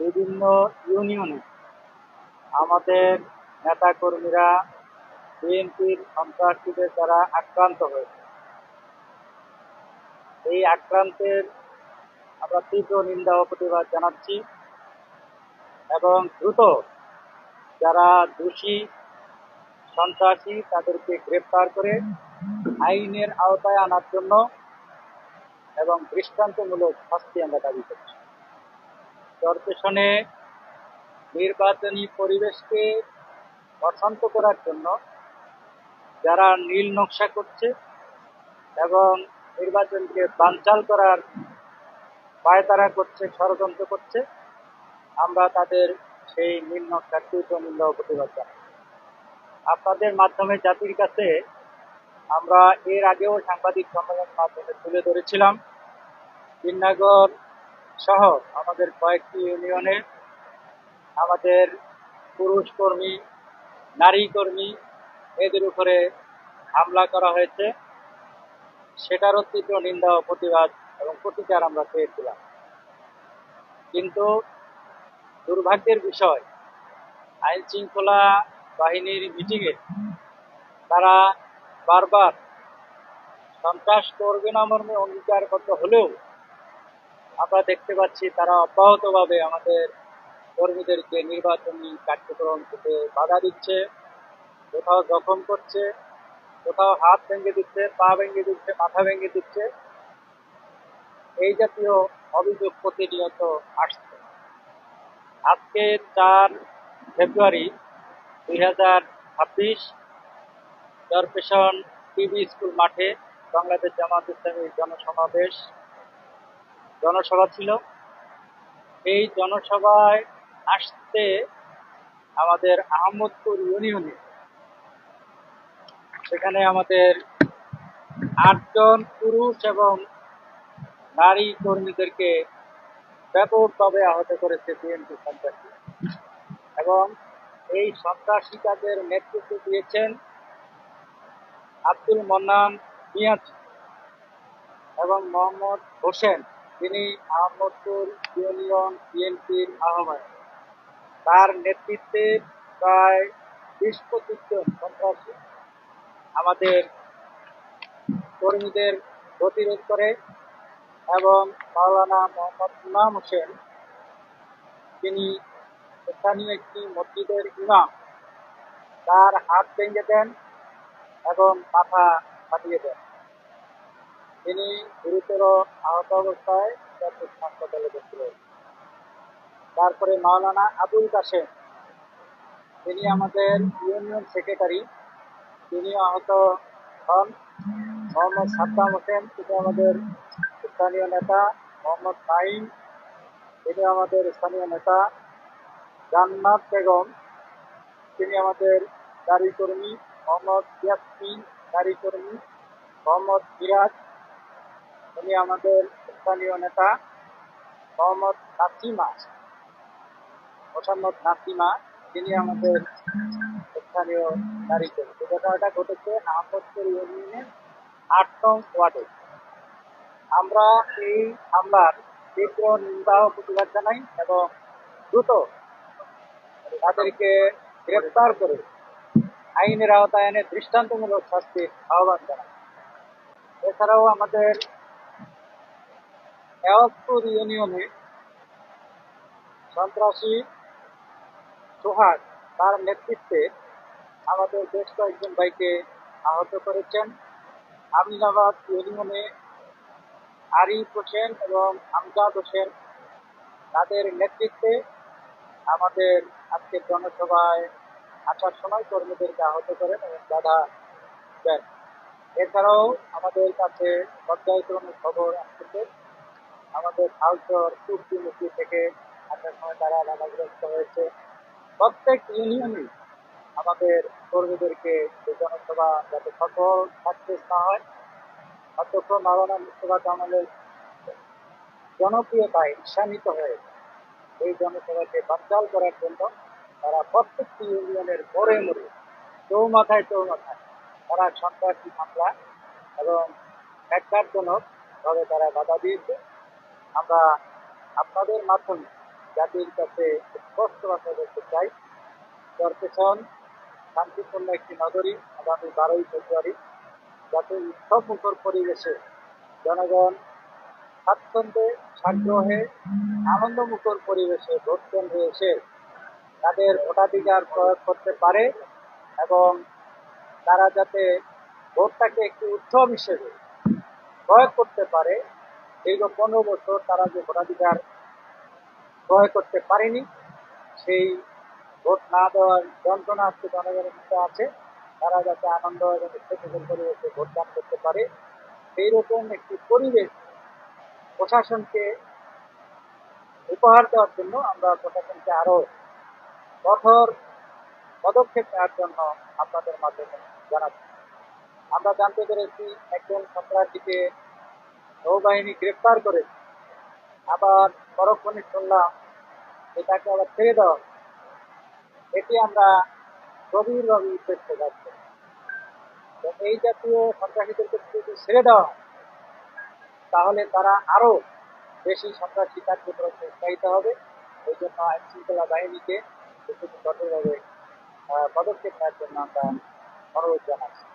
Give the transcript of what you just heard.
বিভিন্ন ইউনিয়নে আমাদের নেতাকর্মীরা বিএনপির সন্ত্রাসীদের দ্বারা আক্রান্ত হয়েছে। এই আক্রান্তের আমরা তীব্র নিন্দা ও প্রতিবাদ জানাচ্ছি এবং দ্রুত যারা দোষী, সন্ত্রাসী তাদেরকে গ্রেপ্তার করে আইনের আওতায় আনার জন্য এবং দৃষ্টান্তমূলক শাস্তি আমরা দাবি করছি। চরপেশনে নির্বাচনী পরিবেশকে অশান্ত করার জন্য যারা নীল নকশা করছে এবং নির্বাচনকে বানচাল করার পায়তারা করছে, ষড়যন্ত্র করছে, আমরা তাদের সেই নীল নকশার তীব্র নিন্দা ও প্রতিবাদ জানাই। আপনাদের মাধ্যমে জাতির কাছে আমরা এর আগেও সাংবাদিক সম্মেলনের মাধ্যমে তুলে ধরেছিলাম। বিনগর সহ আমাদের কয়েকটি ইউনিয়নে আমাদের পুরুষ কর্মী, নারী কর্মী এদের উপরে হামলা করা হয়েছে। সেটারও তীব্র নিন্দা ও প্রতিবাদ এবং প্রতিকার আমরা পেয়েছিলাম। কিন্তু দুর্ভাগ্যের বিষয়, আইন শৃঙ্খলা বাহিনীর মিটিংয়ে তারা বারবার সন্ত্রাস করবে না মর্মে অঙ্গীকার অঙ্গীকারবদ্ধ হলেও আমরা দেখতে পাচ্ছি তারা অব্যাহতভাবে আমাদের কর্মীদেরকে নির্বাচনী কার্যক্রম থেকে বাধা দিচ্ছে, কোথাও জখম করছে, কোথাও হাত ভেঙে দিচ্ছে, পা ভেঙে দিচ্ছে, মাথা ভেঙে দিচ্ছে। এই জাতীয় অভিযোগ প্রতিনিয়ত আসছে। আজকে চার ফেব্রুয়ারি দুই হাজার ছাব্বিশ টিভি স্কুল মাঠে বাংলাদেশ জামাত ইসলামী জনসমাবেশ। জনসভা ছিল। এই জনসভায় আসতে আমাদের আহমদপুর ইউনিয়নে সেখানে আমাদের আটজন পুরুষ এবং নারী কর্মীদেরকে ব্যাপকভাবে আহত করেছে বিএনপি সন্ত্রাসী। এবং এই সন্ত্রাসীকাদের নেতৃত্ব দিয়েছেন আব্দুল মন্নান মিয়াজ এবং মোহাম্মদ হোসেন। তিনি আহমদপুর ইউনিয়ন বিএনপির আহ্বায়ক। তার নেতৃত্বে প্রায় বিশ পঁচিশ জন সন্ত্রাসী আমাদের কর্মীদের প্রতিরোধ করে এবং মাওলানা মোহাম্মদ ইমাম হোসেন, তিনি স্থানীয় একটি মসজিদের ইমাম, তার হাত ভেঙে দেন এবং মাথা ফাটিয়ে দেন। তিনি গুরুতর আহত অবস্থায় চট্টগ্রাম হাসপাতালে ভর্তি রয়েছেন তারপরে মাওলানা আবুল কাশেম, তিনি আমাদের ইউনিয়ন সেক্রেটারি তিনি আহত হন। মোহাম্মদ সাদ্দাম হোসেন, তিনি আমাদের স্থানীয় নেতা। মোহাম্মদ নাইম তিনি আমাদের স্থানীয় নেতা। জান্নাত বেগম, তিনি আমাদের নারী কর্মী মোহাম্মদ ইয়াসমিন নারী কর্মী মোহাম্মদ মিরাজ তিনি আমাদের স্থানীয় নেতা, মোহাম্মদ নাসিমা। মোহাম্মদ নাসিমা তিনি আমাদের স্থানীয় নারী ঘটনাটা ঘটেছে আহমদপুর ইউনিয়নের আট নং ওয়ার্ডে। আমরা এই হামলার তীব্র নিন্দা প্রতিবাদ জানাই এবং দ্রুত তাদেরকে গ্রেপ্তার করে আইনের আওতায় এনে দৃষ্টান্তমূলক শাস্তির আহ্বান জানাই। এছাড়াও আমাদের এওয়াজপুর ইউনিয়নে সন্ত্রাসী সোহাগ তার নেতৃত্বে আমাদের বেশ কয়েকজন ভাইকে আহত করেছেন। আমিনাবাদ ইউনিয়নে আরিফ হোসেন এবং আমজাদ হোসেন তাদের নেতৃত্বে আমাদের আজকের জনসভায় আসার সময় কর্মীদেরকে আহত করেন এবং বাধা দেন। এছাড়াও আমাদের কাছে পর্যায়ক্রমে খবর আসতেছে আমাদের হাউসর পূর্বমুখী থেকে আসার সময় তারা বাধাগ্রস্ত হয়েছে। প্রত্যেক ইউনিয়নে আমাদের কর্মীদেরকে জনসভা যাতে সফল সাকসেস না হয় অধ্যক্ষ মাওলানা মুস্তফা কামালের জনপ্রিয়তায় ঈর্ষান্বিত হয়ে এই জনসভাকে বানচাল করার জন্য তারা প্রত্যেকটি ইউনিয়নের মোড়ে মোড়ে চৌমাথায় চৌমাথায় তারা সন্ত্রাসী হামলা এবং ন্যাক্কারজনক ভাবে তারা বাধা দিয়েছে। আমরা আপনাদের মাধ্যমে জাতির কাছে স্পষ্ট ভাষা বলতে চাই চরপেশন শান্তিপূর্ণ একটি নগরী আগামী বারোই ফেব্রুয়ারি। যাতে উৎসব মুখর পরিবেশে জনগণ স্বাচ্ছন্দ্যে সাগ্রহে আনন্দমুখর পরিবেশে ভোট কেন্দ্রে এসে তাদের ভোটাধিকার প্রয়োগ করতে পারে এবং তারা যাতে ভোটটাকে একটি উৎসব হিসেবে প্রয়োগ করতে পারে দীর্ঘ পনেরো বছর তারা যে ভোটাধিকার ক্রয় করতে পারেনি, সেই ভোট না দেওয়ার যন্ত্রণা আজকে জনগণের মধ্যে আছে। তারা যাতে আনন্দ এবং উৎসবমুখর পরিবেশে ভোটদান করতে পারে। সেই রকম একটি পরিবেশ প্রশাসনকে উপহার দেওয়ার জন্য আমরা প্রশাসনকে আরও কঠোর পদক্ষেপ নেওয়ার জন্য আপনাদের মাধ্যমে জানাচ্ছি। আমরা জানতে পেরেছি একজন সন্ত্রাসীকে নৌবাহিনী গ্রেপ্তার করে। আবার পরক্ষণে শুনলাম তাকে আবার ছেড়ে দেওয়া এটি আমরা গভীরভাবে উদ্বেগ প্রকাশ তো এই জাতীয় সন্ত্রাসীদেরকে যদি ছেড়ে দেওয়া তাহলে তারা আরও বেশি সন্ত্রাসী কার্যক্রমে উৎসাহিত হবে। এই জন্য আইন শৃঙ্খলা বাহিনীকে কঠোরভাবে পদক্ষেপ নেওয়ার জন্য আমরা অনুরোধ জানাচ্ছি।